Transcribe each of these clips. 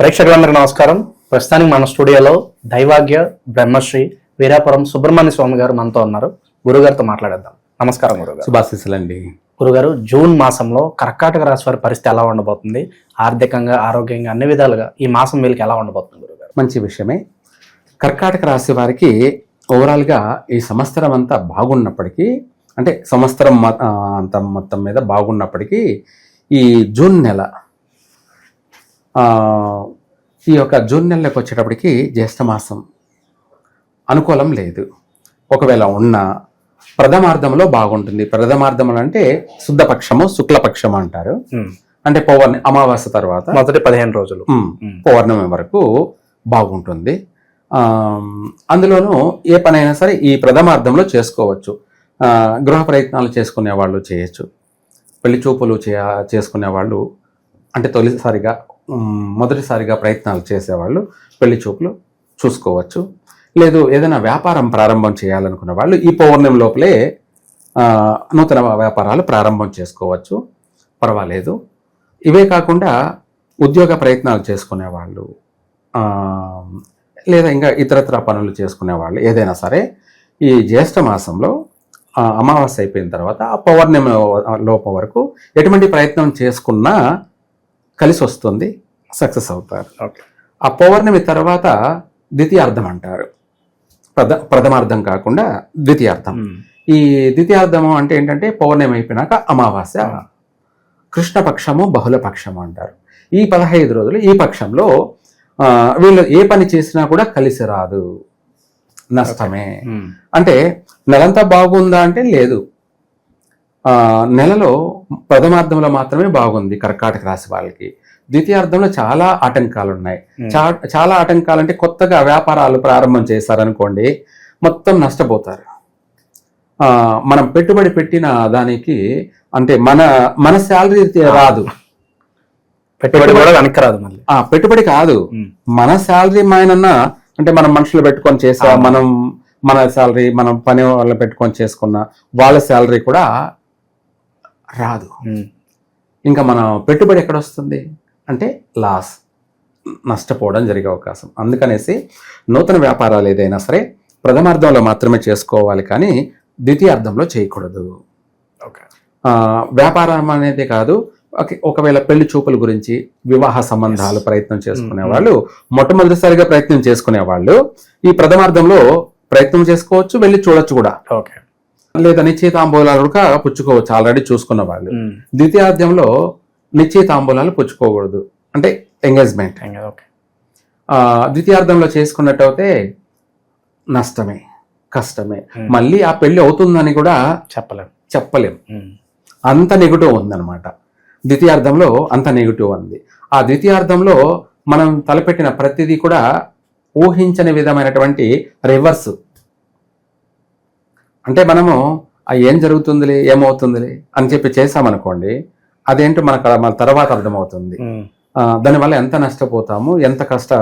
ప్రేక్షకులందరికీ నమస్కారం. ప్రస్తుతానికి మన స్టూడియోలో దైవాగ్య బ్రహ్మశ్రీ వీరాపురం సుబ్రహ్మణ్య స్వామి గారు మనతో ఉన్నారు. గురుగారితో మాట్లాడేద్దాం. నమస్కారం గురుగారు. శుభాశీస్సులండి గురుగారు జూన్ మాసంలో కర్కాటక రాశి వారి పరిస్థితి ఎలా ఉండబోతుంది? ఆర్థికంగా ఆరోగ్యంగా అన్ని విధాలుగా ఈ మాసం వీళ్ళకి ఎలా ఉండబోతుంది గురుగారు? మంచి విషయమే. కర్కాటక రాశి వారికి ఓవరాల్గా ఈ సంవత్సరం అంతా బాగున్నప్పటికీ అంటే సంవత్సరం అంత మొత్తం మీద బాగున్నప్పటికీ ఈ జూన్ నెల ఈ యొక్క జూన్ నెలలోకి వచ్చేటప్పటికి జ్యేష్ఠమాసం. అనుకూలం లేదు. ఒకవేళ ఉన్న ప్రథమార్థంలో బాగుంటుంది. ప్రథమార్థములు అంటే శుద్ధపక్షము శుక్లపక్షము అంటారు. అంటే పౌర్ణమి అమావాస్య తర్వాత మొదటి పదిహేను రోజులు. పౌర్ణమి వరకు బాగుంటుంది. అందులోనూ ఏ పనైనా సరే ఈ ప్రథమార్థంలో చేసుకోవచ్చు. గృహ ప్రయత్నాలు చేసుకునే వాళ్ళు చేయొచ్చు. పెళ్ళి చూపులు చేసుకునే వాళ్ళు అంటే తొలిసారిగా మొదటిసారిగా ప్రయత్నాలు చేసేవాళ్ళు పెళ్ళి చూపులు చూసుకోవచ్చు. లేదు ఏదైనా వ్యాపారం ప్రారంభం చేయాలనుకున్న వాళ్ళు ఈ పౌర్ణమి లోపలే నూతన వ్యాపారాలు ప్రారంభం చేసుకోవచ్చు. పర్వాలేదు. ఇవే కాకుండా ఉద్యోగ ప్రయత్నాలు చేసుకునే వాళ్ళు లేదా ఇంకా ఇతరత్ర పనులు చేసుకునే వాళ్ళు ఏదైనా సరే ఈ జ్యేష్ఠ మాసంలో అమావాస్య అయిపోయిన తర్వాత ఆ పౌర్ణమి లోపం వరకు ఎటువంటి ప్రయత్నం చేసుకున్నా కలిసి వస్తుంది సక్సెస్ అవుతారు. ఓకే. ఆ పౌర్ణమి తర్వాత ద్వితీయార్థం అంటారు. ప్రథ ప్రథమార్థం కాకుండా ద్వితీయార్థం. ఈ ద్వితీయార్థము అంటే ఏంటంటే పౌర్ణమి అయిపోయినాక అమావాస్య. కృష్ణపక్షము బహుళపక్షము అంటారు. ఈ పదహైదు రోజులు ఈ పక్షంలో వీళ్ళు ఏ పని చేసినా కూడా కలిసి రాదు. నష్టమే. అంటే నెలంతా బాగుందా అంటే లేదు. నెలలో ప్రథమార్థంలో మాత్రమే బాగుంది కర్కాటక రాశి వాళ్ళకి. ద్వితీయార్థంలో చాలా ఆటంకాలు ఉన్నాయి చాలా ఆటంకాలు అంటే కొత్తగా వ్యాపారాలు ప్రారంభం చేశారనుకోండి మొత్తం నష్టపోతారు. ఆ, మనం పెట్టుబడి పెట్టిన దానికి అంటే మన మన శాలరీ రాదు. పెట్టుబడి కూడా వెనక్కి రాదు మళ్ళీ. ఆ పెట్టుబడి కాదు. మన శాలరీ మాయనన్నా అంటే మనం మనుషులు పెట్టుకొని చేసా. మనం మన శాలరీ మనం పని వాళ్ళు పెట్టుకొని చేసుకున్న వాళ్ళ శాలరీ కూడా రాదు. ఇంకా మన పెట్టుబడి ఎక్కడ వస్తుంది? అంటే లాస్ నష్టపోవడం జరిగే అవకాశం. అందుకనేసి నూతన వ్యాపారాలు ఏదైనా సరే ప్రథమార్థంలో మాత్రమే చేసుకోవాలి కానీ ద్వితీయార్థంలో చేయకూడదు. వ్యాపారం అనేది కాదు ఒక- ఒకవేళ పెళ్ళి చూపుల గురించి వివాహ సంబంధాలు ప్రయత్నం చేసుకునే వాళ్ళు మొట్టమొదటిసారిగా ప్రయత్నం చేసుకునే వాళ్ళు ఈ ప్రథమార్థంలో ప్రయత్నం చేసుకోవచ్చు వెళ్ళి చూడొచ్చు కూడా. ఓకే. లేదా నిశ్చయితాంబూలాలు కూడా పుచ్చుకోవచ్చు. ఆల్రెడీ చూసుకున్న వాళ్ళు. ద్వితీయార్థంలో నిశ్చయితాంబూలాలు పుచ్చుకోకూడదు. అంటే ఎంగేజ్మెంట్. ద్వితీయార్థంలో చేసుకున్నట్టయితే నష్టమే కష్టమే. మళ్ళీ ఆ పెళ్ళి అవుతుందని కూడా చెప్పలేం. చెప్పలేం. అంత నెగిటివ్ ఉందన్నమాట. ద్వితీయార్థంలో అంత నెగిటివ్ ఉంది. ఆ ద్వితీయార్థంలో మనం తలపెట్టిన ప్రతిదీ కూడా ఊహించని విధమైనటువంటి రివర్స్. అంటే మనము ఏం జరుగుతుందిలే? ఏమవుతుందిలే? అని చెప్పి చేసామనుకోండి అదేంటో మనకు మన తర్వాత అర్థమవుతుంది. దానివల్ల ఎంత నష్టపోతాము ఎంత కష్ట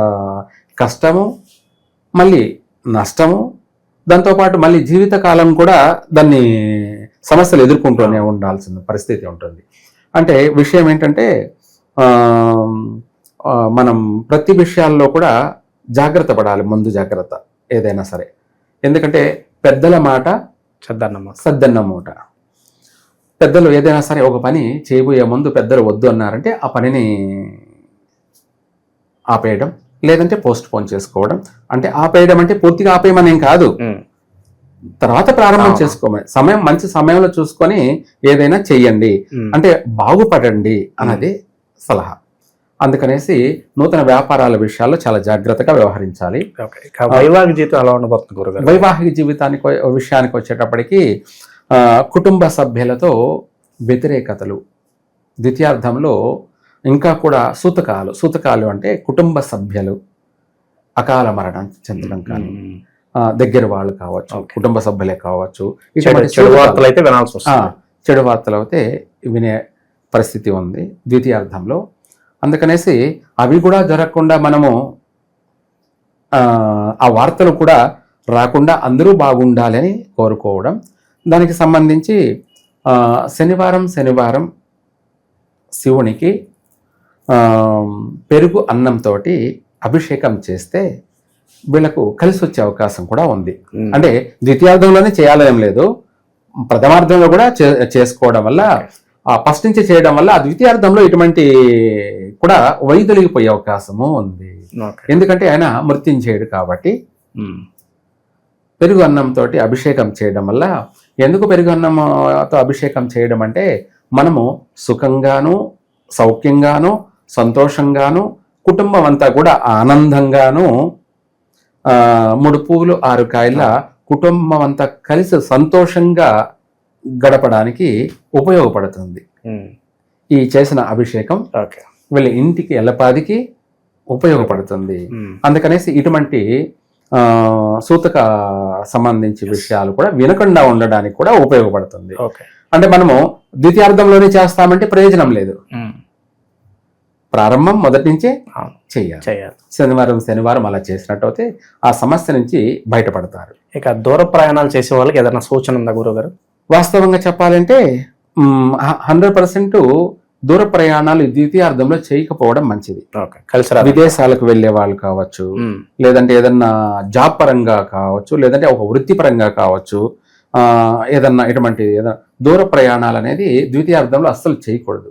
కష్టము మళ్ళీ నష్టము దాంతోపాటు మళ్ళీ జీవితకాలం కూడా దాన్ని సమస్యలు ఎదుర్కొంటూనే ఉండాల్సిన పరిస్థితి ఉంటుంది. అంటే విషయం ఏంటంటే మనం ప్రతి విషయాల్లో కూడా జాగ్రత్త పడాలి ముందు జాగ్రత్త ఏదైనా సరే. ఎందుకంటే పెద్దల మాట చద్దన్నమ్మ సద్దన్న మూట పెద్దలు ఏదైనా సరే ఒక పని చేయబోయే ముందు పెద్దలు వద్దు అన్నారంటే ఆ పనిని ఆపేయడం లేదంటే పోస్ట్ పోన్ చేసుకోవడం. అంటే ఆపేయడం అంటే పూర్తిగా ఆపేయమని కాదు. తర్వాత ప్రారంభం. చేసుకోమని సమయం మంచి సమయంలో చూసుకొని ఏదైనా చెయ్యండి. అంటే బాగుపడండి అన్నది సలహా. అందుకనేసి నూతన వ్యాపారాల విషయాల్లో చాలా జాగ్రత్తగా వ్యవహరించాలి. వైవాహిక జీవితం ఎలా ఉండబోతుంది గురుగారు? వైవాహిక జీవితానికి విషయానికి వచ్చేటప్పటికి కుటుంబ సభ్యులతో వ్యతిరేకతలు ద్వితీయార్థంలో ఇంకా కూడా సూతకాలు సూతకాలు అంటే కుటుంబ సభ్యులు అకాల మరణం చెందడం కానీ దగ్గర వాళ్ళు కావచ్చు. కుటుంబ సభ్యులే కావచ్చు చెడు ఇటువంటి చెడు సూతకాలు. వార్తలు అయితే వినాల్సి వస్తుంది. చెడు వార్తలు అయితే వినే పరిస్థితి ఉంది. ద్వితీయార్థంలో అందుకనేసి అవి కూడా జరగకుండా మనము ఆ, వార్తలు కూడా రాకుండా అందరూ బాగుండాలని కోరుకోవడం. దానికి సంబంధించి శనివారం శనివారం శివునికి పెరుగు అన్నంతో అభిషేకం చేస్తే వీళ్ళకు కలిసి వచ్చే అవకాశం కూడా ఉంది. అంటే ద్వితీయార్థంలోనే చేయాలనేం లేదు. ప్రథమార్థంలో కూడా చే- చేసుకోవడం వల్ల ఫస్ట్ నుంచి చేయడం వల్ల ఆ ద్వితీయార్థంలో ఇటువంటి కూడా వైదొలిగిపోయే అవకాశము ఉంది. ఎందుకంటే ఆయన మృత్యుంచేయుడు కాబట్టి. పెరుగు అన్నంతో అభిషేకం చేయడం వల్ల ఎందుకు పెరుగు అన్నంతో అభిషేకం చేయడం అంటే మనము సుఖంగాను సౌఖ్యంగాను సంతోషంగాను కుటుంబం అంతా కూడా ఆనందంగాను ఆ, మూడు పువ్వులు ఆరు కాయల కుటుంబం అంతా కలిసి సంతోషంగా గడపడానికి ఉపయోగపడుతుంది. ఉమ్. ఈ చేసిన అభిషేకం ఓకే వీళ్ళ ఇంటికి ఎల్లపాదికి ఉపయోగపడుతుంది. ఉమ్. అందుకనేసి ఇటువంటి సూతక సంబంధించి విషయాలు కూడా వినకుండా ఉండడానికి కూడా ఉపయోగపడుతుంది. ఓకే అంటే మనము ద్వితీయార్థంలోనే చేస్తామంటే ప్రయోజనం లేదు. ఉమ్. ప్రారంభం మొదటి నుంచే చేయాలి. శనివారం శనివారం అలా చేసినట్టు అయితే ఆ సమస్య నుంచి బయటపడతారు. ఇక దూర ప్రయాణాలు చేసే వాళ్ళకి ఏదైనా సూచన ఉందా గురుగారు వాస్తవంగా చెప్పాలంటే హండ్రెడ్ పర్సెంట్ దూర ప్రయాణాలు ద్వితీయార్థంలో చేయకపోవడం మంచిది. విదేశాలకు వెళ్ళే వాళ్ళు కావచ్చు. లేదంటే ఏదన్నా జాబ్ పరంగా కావచ్చు లేదంటే ఒక వృత్తిపరంగా కావచ్చు ఆ, ఏదన్నా ఇటువంటి ఏదైనా దూర ప్రయాణాలు అనేది ద్వితీయార్థంలో అస్సలు చేయకూడదు.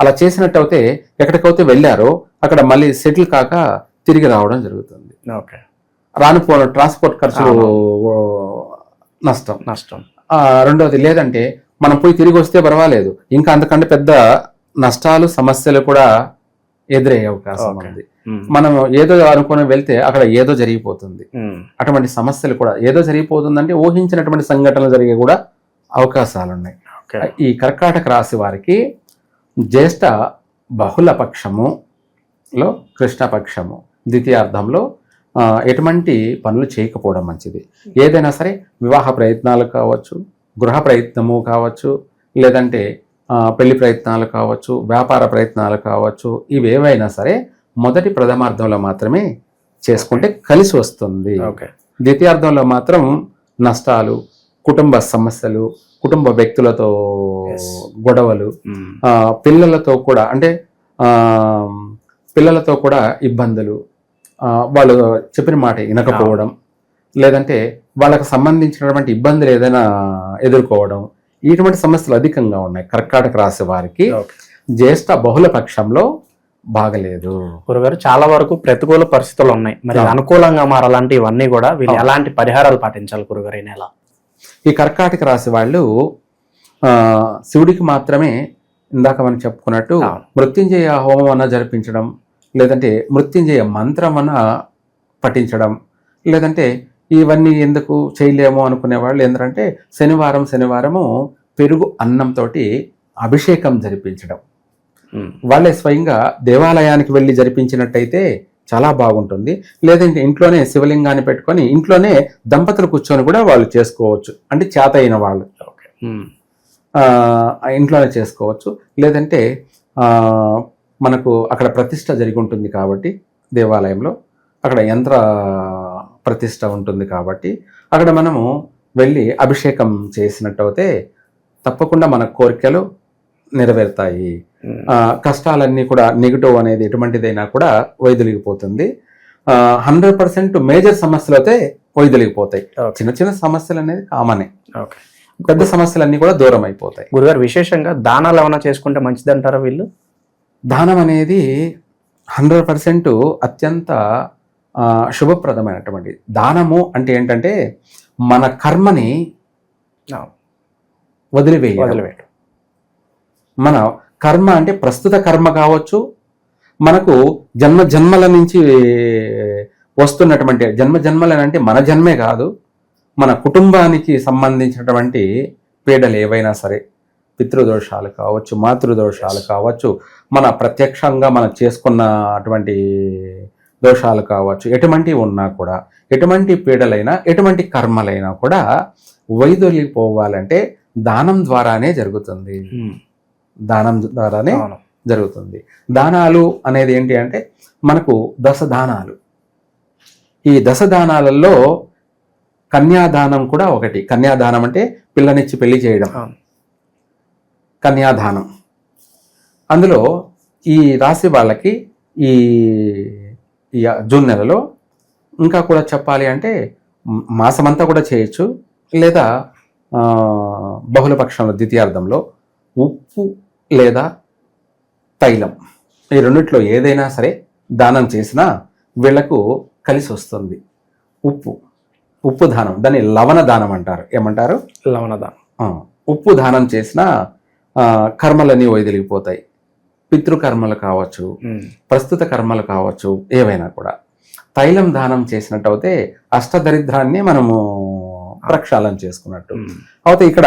అలా చేసినట్టు అయితే ఎక్కడికైతే వెళ్ళారో అక్కడ మళ్ళీ సెటిల్ కాక తిరిగి రావడం జరుగుతుంది. ఓకే. రానుపోను ట్రాన్స్పోర్ట్ ఖర్చులు నష్టం. నష్టం. ఆ, రెండోది లేదంటే మనం పోయి తిరిగి వస్తే పర్వాలేదు ఇంకా అంతకంటే పెద్ద నష్టాలు సమస్యలు కూడా ఎదురయ్యే అవకాశం. ఉంది. మనం ఏదో అనుకుని వెళ్తే అక్కడ ఏదో జరిగిపోతుంది. అటువంటి సమస్యలు కూడా ఏదో జరిగిపోతుందంటే ఊహించినటువంటి సంఘటనలు జరిగే కూడా అవకాశాలు ఉన్నాయి ఈ కర్కాటక రాశి వారికి జ్యేష్ఠ బహుళ పక్షములో కృష్ణపక్షము ద్వితీయార్థంలో ఎటువంటి పనులు చేయకపోవడం మంచిది ఏదైనా సరే వివాహ ప్రయత్నాలు కావచ్చు గృహ ప్రయత్నము కావచ్చు లేదంటే పెళ్ళి ప్రయత్నాలు కావచ్చు వ్యాపార ప్రయత్నాలు కావచ్చు ఇవి ఏవైనా సరే మొదటి ప్రథమార్థంలో మాత్రమే చేసుకుంటే కలిసి వస్తుంది ఓకే ద్వితీయార్థంలో మాత్రం నష్టాలు కుటుంబ సమస్యలు కుటుంబ వ్యక్తులతో. గొడవలు. ఆ, పిల్లలతో కూడా అంటే పిల్లలతో కూడా ఇబ్బందులు వాళ్ళు చెప్పిన మాట వినకపోవడం లేదంటే వాళ్ళకు సంబంధించినటువంటి ఇబ్బందులు ఏదైనా ఎదుర్కోవడం ఇటువంటి సమస్యలు అధికంగా ఉన్నాయి కర్కాటక రాశి వారికి జ్యేష్ఠ బహుళ పక్షంలో బాగలేదు గురుగారు చాలా వరకు ప్రతికూల పరిస్థితులు ఉన్నాయి మరి. అనుకూలంగా మారాలంటే ఇవన్నీ కూడా వీళ్ళు. ఎలాంటి పరిహారాలు పాటించాలి గురుగారు ఈ నెల ఈ కర్కాటక రాశి వాళ్ళు శివుడికి మాత్రమే ఇందాక మనం చెప్పుకున్నట్టు. మృత్యుంజయ హోమం అన్న జరిపించడం లేదంటే మృత్యుంజయ మంత్రం అన్న పఠించడం. లేదంటే ఇవన్నీ ఎందుకు చేయలేము అనుకునే వాళ్ళు ఏంటంటే శనివారం శనివారము పెరుగు అన్నంతో అభిషేకం జరిపించడం. వాళ్ళే స్వయంగా దేవాలయానికి వెళ్ళి జరిపించినట్టయితే చాలా బాగుంటుంది. లేదంటే ఇంట్లోనే శివలింగాన్ని పెట్టుకొని ఇంట్లోనే దంపతులు కూర్చొని కూడా వాళ్ళు చేసుకోవచ్చు. అంటే చేత అయిన వాళ్ళు. ఇంట్లోనే చేసుకోవచ్చు. లేదంటే మనకు అక్కడ ప్రతిష్ట జరిగి ఉంటుంది కాబట్టి దేవాలయంలో. అక్కడ యంత్ర ప్రతిష్ట ఉంటుంది కాబట్టి అక్కడ మనము వెళ్ళి అభిషేకం చేసినట్టు అయితే తప్పకుండా మన కోరికలు నెరవేరుతాయి. ఆ, కష్టాలన్నీ కూడా నెగిటివ్ అనేది ఎటువంటిదైనా కూడా వైదొలిగిపోతుంది. హండ్రెడ్ పర్సెంట్ మేజర్ సమస్యలు అయితే వైదొలిగిపోతాయి. చిన్న చిన్న సమస్యలు అనేది కామనే. ఓకే పెద్ద సమస్యలన్నీ కూడా దూరం అయిపోతాయి గురుగారు విశేషంగా దానాలు ఏమైనా చేసుకుంటే మంచిది అంటారా వీళ్ళు? దానం అనేది హండ్రెడ్ పర్సెంట్ అత్యంత శుభప్రదమైనటువంటి దానము అంటే ఏంటంటే మన కర్మని వదిలివేయడం. వదిలిపెట్టు మన కర్మ అంటే ప్రస్తుత కర్మ కావచ్చు మనకు జన్మ జన్మల నుంచి వస్తున్నటువంటి జన్మ జన్మలని అంటే మన జన్మే కాదు మన కుటుంబానికి సంబంధించినటువంటి పీడలు ఏవైనా సరే పితృదోషాలు కావచ్చు మాతృదోషాలు కావచ్చు మన ప్రత్యక్షంగా మనం చేసుకున్న అటువంటి దోషాలు కావచ్చు ఎటువంటివి ఉన్నా కూడా ఎటువంటి పీడలైనా ఎటువంటి కర్మలైనా కూడా వైదొలిగిపోవాలంటే దానం ద్వారానే జరుగుతుంది. ఉమ్. దానం ద్వారానే జరుగుతుంది. దానాలు అనేది ఏంటి అంటే మనకు దశ దానాలు ఈ దశ దానాలలో కన్యాదానం కూడా ఒకటి. కన్యాదానం అంటే పిల్లనిచ్చి పెళ్ళి చేయడం. కన్యాదానం. అందులో ఈ రాశి వాళ్ళకి ఈ జూన్ నెలలో ఇంకా కూడా చెప్పాలి అంటే మాసమంతా కూడా చేయొచ్చు. లేదా ఆ, బహుళ పక్షంలో ద్వితీయార్థంలో ఉప్పు లేదా తైలం. ఈ రెండిట్లో ఏదైనా సరే దానం చేసినా వీళ్ళకు కలిసి వస్తుంది. ఉప్పు. ఉప్పు దానం. దాన్ని లవణ దానం అంటారు. ఏమంటారు? లవణదానం ఆ, ఉప్పు దానం చేసిన కర్మలన్నీ వైదొలిగిపోతాయి. పితృకర్మలు కావచ్చు. ప్రస్తుత కర్మలు కావచ్చు ఏవైనా కూడా. తైలం దానం చేసినట్టు అయితే అష్టదరిద్రాన్ని మనము ప్రక్షాళన చేసుకున్నట్టు. అయితే ఇక్కడ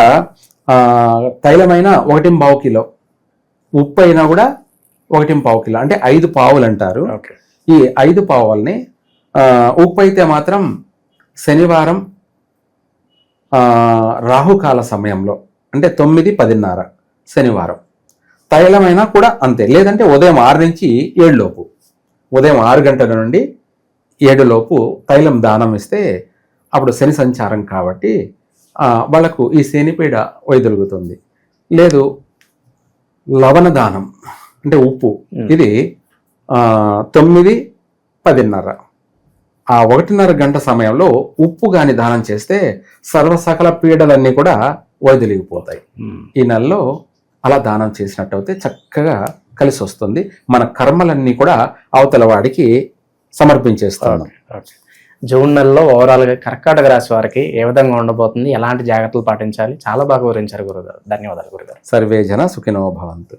తైలమైన ఒకటి పావు కిలో ఉప్పు అయినా కూడా ఒకటి పావు కిలో అంటే ఐదు పావులు అంటారు. ఈ ఐదు పావుల్ని ఉప్పు అయితే మాత్రం శనివారం రాహుకాల సమయంలో అంటే తొమ్మిది పదిన్నర. శనివారం. తైలమైనా కూడా అంతే. లేదంటే ఉదయం ఆరు నుంచి ఏడు లోపు. ఉదయం ఆరు గంటల నుండి ఏడు లోపు తైలం దానం ఇస్తే అప్పుడు శని సంచారం కాబట్టి ఆ, వాళ్ళకు ఈ శనిపీడ వైదొలుగుతుంది. లేదు లవణ దానం అంటే ఉప్పు. ఇది తొమ్మిది పదిన్నర. ఆ ఒకటిన్నర గంట సమయంలో ఉప్పు గాని దానం చేస్తే సర్వసకల పీడలన్నీ కూడా వైదొలిగిపోతాయి. ఈ నెలలో అలా దానం చేసినట్టయితే చక్కగా కలిసి వస్తుంది. మన కర్మలన్నీ కూడా అవతల వాడికి సమర్పించేస్తాను. జూన్ నెలలో ఓవరాల్గా కర్కాటక రాశి వారికి ఏ విధంగా ఉండబోతుంది? ఎలాంటి జాగ్రత్తలు పాటించాలి? చాలా బాగా వివరించారు గురుగారు. ధన్యవాదాలు గురుగారు. సర్వే జన సుఖినో భవంతు.